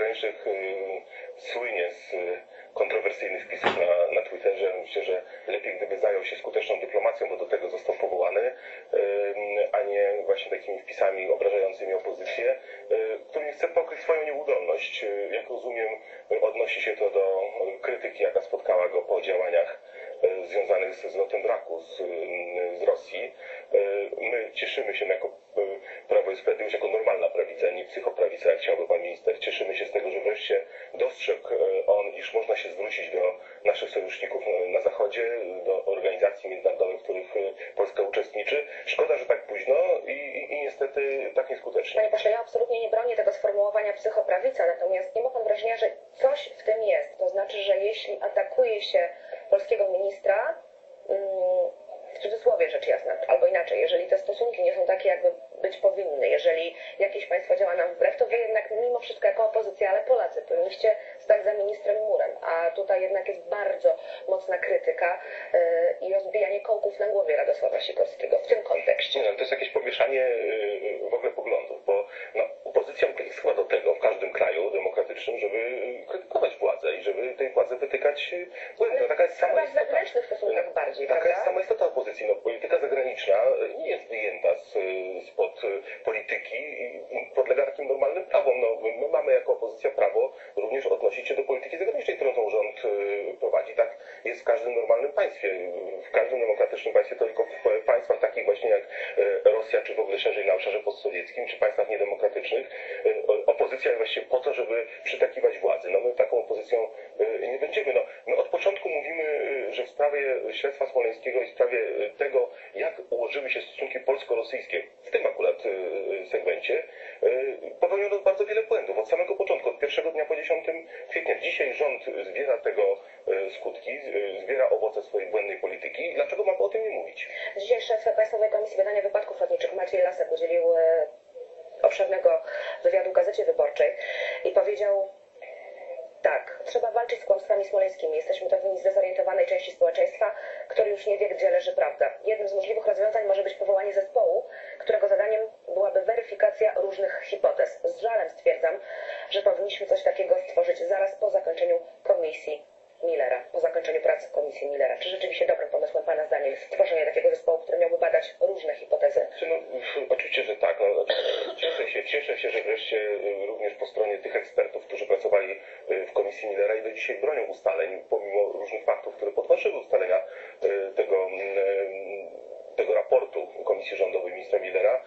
Zagranicznych y, słynie z y, kontrowersyjnych wpisów na, na Twitterze. Myślę, że lepiej gdyby zajął się skuteczną dyplomacją, bo do tego został powołany, a nie właśnie takimi wpisami obrażającymi opozycję, y, którymi chce pokryć swoją nieudolność. Jak rozumiem, odnosi się to do krytyki, jaka spotkała go po działaniach związanych ze zlotem braku z, z Rosji. My cieszymy się jako Prawo i Sprawiedliwość, jako normalna prawica, nie psychoprawica, jak chciałby pan minister. Cieszymy się z tego, że wreszcie dostrzegł on, iż można się zwrócić do naszych sojuszników na Zachodzie, do organizacji międzynarodowych, w których Polska uczestniczy. Szkoda, że tak późno i, i, i niestety tak nieskutecznie. Panie pośle, ja absolutnie nie bronię tego sformułowania psychoprawica, natomiast nie ma pan wrażenia, że coś w tym jest. To znaczy, że jeśli atakuje się polskiego ministra, w cudzysłowie rzecz jasna, albo inaczej, jeżeli te stosunki nie są takie, jakby być powinny, jeżeli jakieś państwo działa nam wbrew, to wy jednak mimo wszystko jako opozycja, ale Polacy powinniście stać za ministrem murem, a tutaj jednak jest bardzo mocna krytyka yy, i rozbijanie kołków na głowie Radosława Sikorskiego w tym kontekście. Nie, no, to jest jakieś pomieszanie yy, w ogóle poglądów, bo no, opozycja jest chyba do tego w każdym kraju demokratycznym, żeby krytykować władzę i żeby tej władzy wytykać błędy. No, taka jest sama Chyba w istota. zewnętrznych stosunkach bardziej, Taka prawda? jest sama istota opozycji. No, polityka zagraniczna nie jest wyjęta z, spod polityki i podlega takim normalnym prawom. No, my mamy jako opozycja prawo również odnosić się do polityki zagranicznej, którą ten rząd y, prowadzi. Tak jest w każdym normalnym państwie. W każdym demokratycznym państwie, to tylko w państwach takich właśnie jak y, Rosja, czy w ogóle szerzej na obszarze postsowieckim, czy państwach niedemokratycznych, y, opozycja jest właściwie to, żeby przytakiwać władzy. No my taką opozycją nie będziemy. No, my od początku mówimy, że w sprawie śledztwa smoleńskiego i w sprawie tego, jak ułożyły się stosunki polsko-rosyjskie, w tym akurat segmencie, popełniono bardzo wiele błędów. Od samego początku, od pierwszego dnia po 10 kwietnia. Dzisiaj rząd zbiera tego skutki, zbiera owoce swojej błędnej polityki. Dlaczego mamy o tym nie mówić? Dzisiaj szef Państwowej Komisji Badania Wypadków Lotniczych Maciej Lasek udzielił e, obszernego wywiadu Gazecie Wyborczej i powiedział tak, trzeba walczyć z Jesteśmy to winni zdezorientowanej części społeczeństwa, który już nie wie, gdzie leży prawda. Jednym z możliwych rozwiązań może być powołanie zespołu, którego zadaniem byłaby weryfikacja różnych hipotez. Z żalem stwierdzam, że powinniśmy coś takiego stworzyć zaraz po zakończeniu komisji Millera, po zakończeniu pracy komisji Millera. Czy rzeczywiście dobrym pomysłem Pana zdaniem jest stworzenie takiego zespołu, który miałby badać różne hipotezy? No, oczywiście, że tak. No, cieszę, się, cieszę się, że wreszcie y, również po stronie tych ekspertów, którzy pracowali y, w komisji Millera i do dzisiaj bronią ustaleń, pomimo różnych faktów, które podważyły ustalenia y, tego, tego raportu Komisji Rządowej ministra Millera,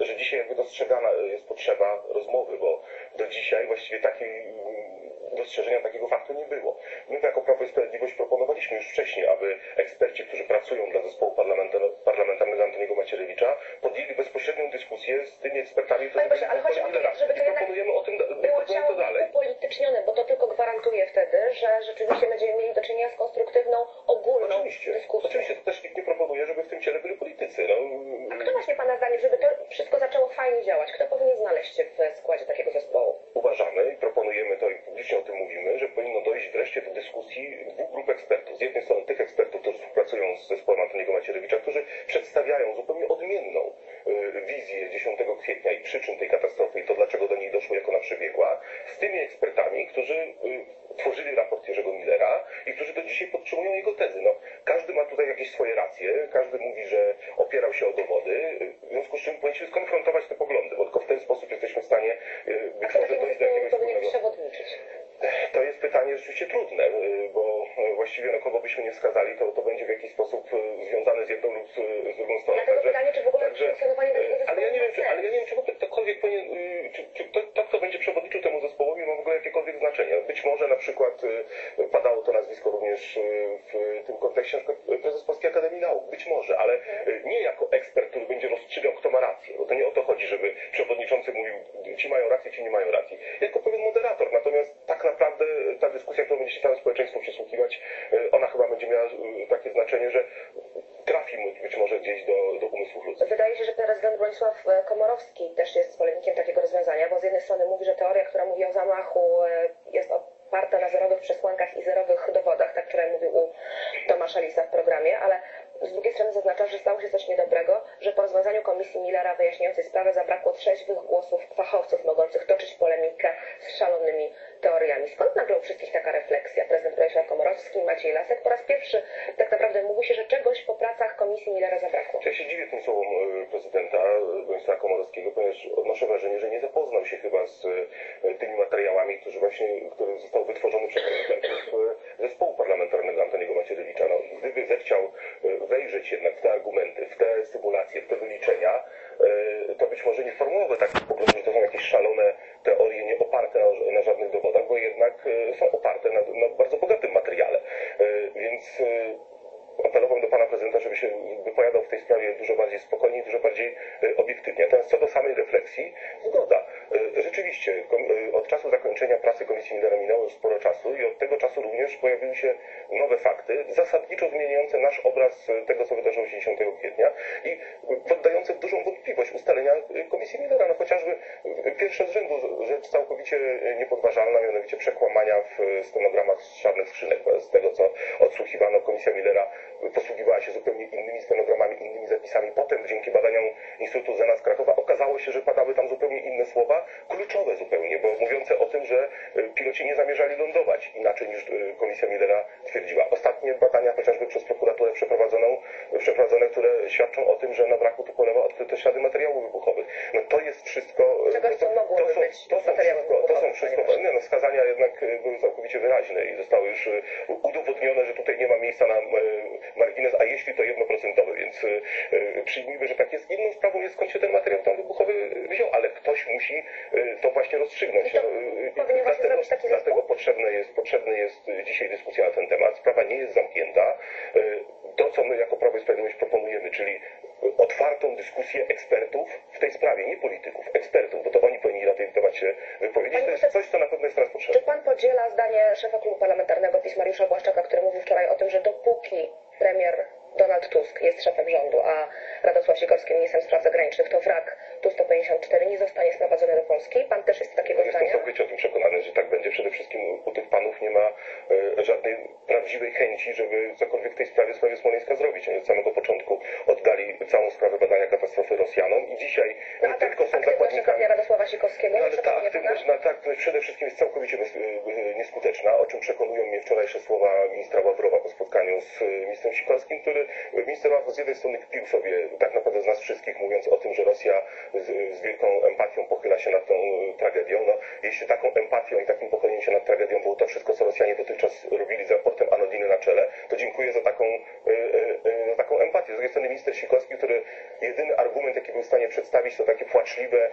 że dzisiaj jakby dostrzegana jest potrzeba rozmowy, bo do dzisiaj właściwie takiej dostrzeżenia takiego faktu nie było. My jako Prawo i Sprawiedliwość proponowaliśmy już wcześniej, aby eksperci, którzy pracują dla zespołu parlamentarnego Antoniego Macierewicza, podjęli bezpośrednią dyskusję z tymi ekspertami, którzy Panie pośle, ale chodzi o to, żeby to proponujemy o tym, Było to dalej. upolitycznione, bo to tylko gwarantuje wtedy, że rzeczywiście będziemy mieli do czynienia z konstruktywną, ogólną Oczywiście, dyskusją. oczywiście, to też nikt nie proponuje, żeby w tym ciele byli politycy. No, A kto właśnie Pana zdaniem, żeby to wszystko zaczęło fajnie działać? Kto powinien znaleźć się w składzie takiego zespołu? uważamy i proponujemy to i publicznie o tym mówimy, że powinno dojść wreszcie do dyskusji dwóch grup ekspertów. Z jednej strony tych ekspertów, którzy współpracują z zespołem Antoniego Macierewicza, którzy przedstawiają zupełnie odmienną y, wizję 10 kwietnia i przyczyn tej katastrofy i to, dlaczego do niej doszło, jak ona przebiegła, z tymi ekspertami, którzy y, tworzyli raport Jerzego Millera i którzy do dzisiaj podtrzymują jego tezy. No, każdy ma tutaj jakieś swoje racje, każdy mówi, że opierał się o dowody, w związku z czym powinniśmy skonfrontować te poglądy, bo tylko w ten sposób jesteśmy w stanie y, A być kto może takiego dojść do jakiegoś zespołu powinien wspólnego... przewodniczyć? To jest pytanie rzeczywiście trudne, y, bo y, właściwie no, kogo byśmy nie wskazali, to, to będzie w jakiś sposób y, związane z jedną lub z, z drugą stroną. Dlatego pytanie, czy w ogóle funkcjonowanie takiego y, ale ja nie wiem, czy, zespołu ma ale ja nie wiem, czy w ogóle ktokolwiek powinien, y, czy, czy to, to, kto będzie przewodniczył temu zespołowi, ma w ogóle jakiekolwiek znaczenie. Być może na przykład y, padało to nazwisko również y, kontekście na przykład prezes Polskiej Akademii Nauk, być może, ale y, nie jako ekspert, który będzie rozstrzygał, kto ma rację, bo to nie o to chodzi, żeby przewodniczący mówił, ci mają rację, ci nie mają racji. Jako pewien moderator, natomiast tak naprawdę ta dyskusja, którą będzie się całe społeczeństwo przysłuchiwać, y, ona chyba będzie miała takie znaczenie, że trafi być może gdzieś do, do umysłów ludzkich. Wydaje się, że prezydent Bronisław e, Komorowski też jest zwolennikiem takiego rozwiązania, bo z jednej strony mówi, że teoria, która mówi o zamachu e, jest oparta na zerowych przesłankach i zerowych dowodach, tak wczoraj mówił u Tomasza Lisa w programie, ale z drugiej strony zaznacza, że stało się coś niedobrego, że po rozwiązaniu komisji Millera wyjaśniającej sprawę zabrakło trzeźwych głosów fachowców mogących toczyć polemikę z szalonymi teoriami. Skąd nagle u wszystkich taka refleksja? Prezydent Bronisław Komorowski, Maciej Lasek po raz pierwszy tak naprawdę mówi się, że czegoś po pracach komisji Millera zabrakło. Ja się dziwię tym słowom e, prezydenta Bronisława Komorowskiego, ponieważ odnoszę wrażenie, że nie zapoznał się chyba z e, tymi materiałami, które właśnie, które zostały wytworzone przez ekspertów e, zespołu parlamentarnego Antoniego Macierewicza. No, gdyby zechciał e, wejrzeć jednak w te argumenty, w te symulacje, w te wyliczenia, e, to być może nie formułowy takich poglądów, że to są jakieś szalone teorie nie oparte na, na żadnych dowodach, bo jednak e, są oparte na, na bardzo bogatym materiale. E, Więc e, apelowałem do pana prezydenta, żeby się wypowiadał w tej sprawie dużo bardziej spokojnie, dużo bardziej e, obiektywnie. Natomiast co do samej refleksji, zgoda. E, Rzeczywiście, e, od czasu zakończenia pracy Komisji Millera minęło już sporo czasu i od tego czasu również pojawiły się nowe fakty, zasadniczo zmieniające nasz obraz tego, co wydarzyło się 10 kwietnia i poddające w dużą wątpliwość ustalenia Komisji Millera. No chociażby e, pierwsze z rzędu rzecz całkowicie e, niepodważalna, mianowicie przekłamania w e, stenogramach z czarnych skrzynek. Z tego, co odsłuchiwano, Komisja Millera posługiwała się zupełnie innymi stenogramami, innymi zapisami. Potem dzięki badaniom Instytutu Zena z Krakowa okazało się, że padały tam zupełnie inne słowa, kluczowe zupełnie, bo mówiące o tym, że y, piloci nie zamierzali lądować inaczej niż y, Komisja Millera twierdziła. Ostatnie badania, chociażby przez prokuraturę przeprowadzoną, przeprowadzone, które świadczą o tym, że na wraku Tupolewa odkryto ślady materiałów wybuchowych. No to jest wszystko... Czegoś, co to, to są, to są wszystko, to są wszystko nie, no, wskazania jednak y, były całkowicie wyraźne i zostały już y, udowodnione, że tutaj nie ma miejsca na y, margines, a jeśli to jednoprocentowy, więc przyjmijmy, że tak jest. Inną sprawą jest skąd się ten materiał tam wybuchowy wziął, ale ktoś musi to właśnie rozstrzygnąć. No, taki zespół? dlatego potrzebne jest, potrzebne jest dzisiaj dyskusja na ten temat. Sprawa nie jest zamknięta. Y, To, co my jako Prawo i Sprawiedliwość proponujemy, czyli y, otwartą dyskusję ekspertów w tej sprawie, nie polityków, ekspertów, bo to oni powinni na ten Panie To jest coś, co na pewno jest teraz Czy potrzebne. pan podziela zdanie szefa klubu parlamentarnego PiS Mariusza Błaszczaka, który mówił wczoraj o tym, że dopóki premier Donald Tusk jest szefem rządu, a Radosław Sikorski ministrem spraw zagranicznych, to wrak Tu-154 nie zostanie sprowadzony do Polski? Pan też jest takiego Jestem zdania? całkowicie o tym przekonany, że tak będzie. Przede wszystkim u tych panów nie ma e, żadnej prawdziwej chęci, żeby cokolwiek w tej sprawie, w sprawie Smoleńska zrobić. Oni od samego początku oddali całą sprawę badania katastrofy Rosjanom i dzisiaj No, nie tak, tylko są zakładnikami... Radosława Sikorskiego, No ale ta aktywność na tak to przede wszystkim jest całkowicie bez, y, nieskuteczna, o czym przekonują mnie wczorajsze słowa ministra Ławrowa po spotkaniu z y, ministrem Sikorskim, który minister Ławrow z jednej strony kpił sobie tak naprawdę z nas wszystkich, mówiąc o tym, że Rosja z, z wielką empatią pochyla się nad tą tragedią. No, jeśli taką empatią i takim pochyleniem się nad tragedią było to wszystko, co Rosjanie dotychczas robili z raportem Anodiny na czele, to dziękuję za taką, y, y, y, za taką empatię. Z drugiej strony minister Sikorski, który jedyny argument, jaki był w stanie przedstawić, to takie płaczliwe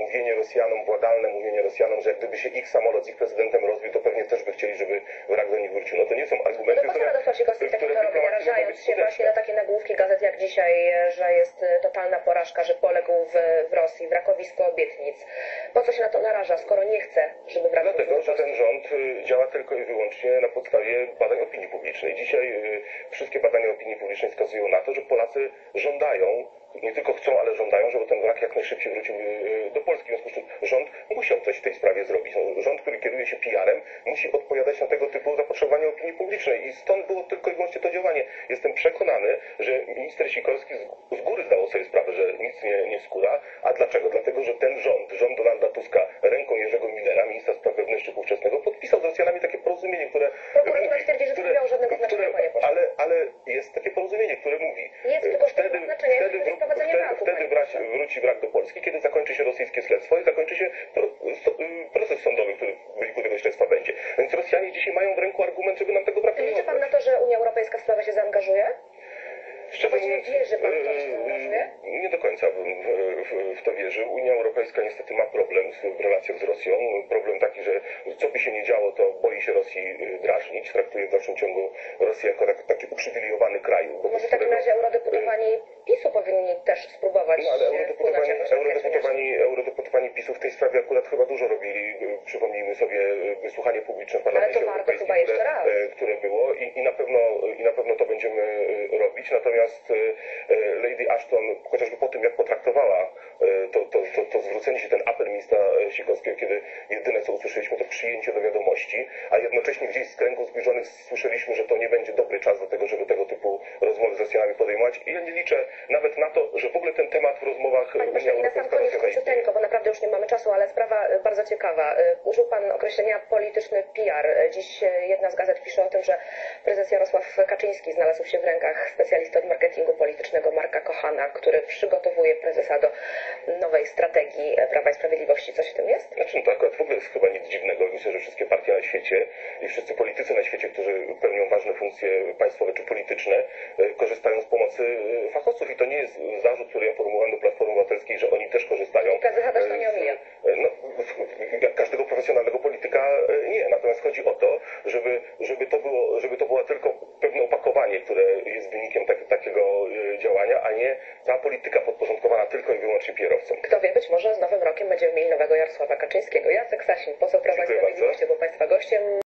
mówienie Rosjanom, władalne mówienie Rosjanom, że jak gdyby się ich samolot z ich prezydentem rozbił, to pewnie też by chcieli, żeby wrak do nich wrócił. No to nie są No argumenty, to po co Radosław Sikorski takiego które robi, narażając się właśnie na takie nagłówki gazet jak dzisiaj, e, że jest e, totalna porażka, że poległ w, w Rosji, wrakowisko obietnic. Po co się na to naraża, skoro nie chce, żeby wrak wrócił Dlatego, do że Polski? ten rząd y, działa tylko i wyłącznie na podstawie badań opinii publicznej. Dzisiaj y, wszystkie badania opinii publicznej wskazują na to, że Polacy żądają, nie tylko chcą, ale żądają, żeby ten wrak jak najszybciej wrócił y, do Polski. W związku z czym rząd musiał coś w tej sprawie zrobić. No, rząd, który kieruje się PR-em, musi odpowiadać na tego typu zapotrzebowanie opinii publicznej. I stąd było tylko i wyłącznie to działanie. Jestem przekonany, że minister Sikorski z, góry zdawał sobie sprawę, że nic nie, nie skóra. A dlaczego? Dlatego, że ten rząd, rząd Donalda Tuska, ręką Jerzego Millera, ministra spraw wewnętrznych ówczesnego, podpisał z Rosjanami takie porozumienie, które... Prokuratura mówi- twierdzi, że to nie miało żadnego znaczenia, panie pośle. ale, ale jest takie porozumienie, które mówi... Jest, e, tylko wtedy, wtedy znaczenia jest wtedy, wtedy wró- sprowadzenie wtedy, wraku, wtedy panie wraci, pośle. wróci wrak do Polski, kiedy zakończy się rosyjskie śledztwo i zakończy się pro, so, y, proces sądowy, który w wyniku tego śledztwa będzie. Więc Rosjanie dzisiaj mają w ręku argument, żeby nam tego braku nie Liczy pan na oddać. to, że Unia Europejska w sprawę się zaangażuje? Szczerze Właściwie mówiąc, wierzy pan w to, że się e, zaangażuje? Nie do końca bym w, w, w to wierzył. Unia Europejska niestety ma problem z, w relacjach z Rosją. Problem taki, że co by się nie działo, to boi się Rosji y, drażnić. Traktuje w dalszym ciągu Rosję jako tak, taki uprzywilejowany kraj. wobec Może w takim którego- razie eurodeputowani PiSu powinni też spróbować No ale e, eurodeputowani, eurodeputowani, eurodeputowani PiSu w tej sprawie akurat chyba dużo robili. Przypomnijmy sobie y, wysłuchanie publiczne w Parlamencie Europejskim, które, e, które było i, i, na pewno, i na pewno to będziemy robić. Natomiast Lady Ashton, chociażby po tym jak potraktowała to, to, to, to zwrócenie się, ten apel ministra e, Sikorskiego, kiedy jedyne co usłyszeliśmy to przyjęcie do wiadomości, a jednocześnie gdzieś z kręgów zbliżonych słyszeliśmy, że to nie będzie dobry czas do tego, żeby tego typu rozmowy z Rosjanami podejmować. I ja nie liczę nawet na to, że w ogóle ten temat w rozmowach Panie Unia pośle, i na sam Europejska koniec Rosja zaistnieje. króciuteńko, bo naprawdę już nie mamy czasu, ale sprawa e, bardzo ciekawa. E, Użył Pan określenia polityczny PR. E, Dziś e, jedna z gazet pisze o tym, że prezes Jarosław Kaczyński znalazł się w rękach specjalisty od marketingu politycznego Marka Kochana, który przygotowuje prezesa do nowej strategii Prawa i Sprawiedliwości. Coś w tym jest? Znaczy, no to akurat w ogóle jest chyba nic dziwnego. Myślę, że wszystkie partie na świecie i wszyscy politycy na świecie, którzy pełnią ważne funkcje państwowe czy polityczne, e, korzystają z pomocy e, fachowców. I to nie jest zarzut, który ja formułowałem do Platformy Obywatelskiej, że oni też korzystają.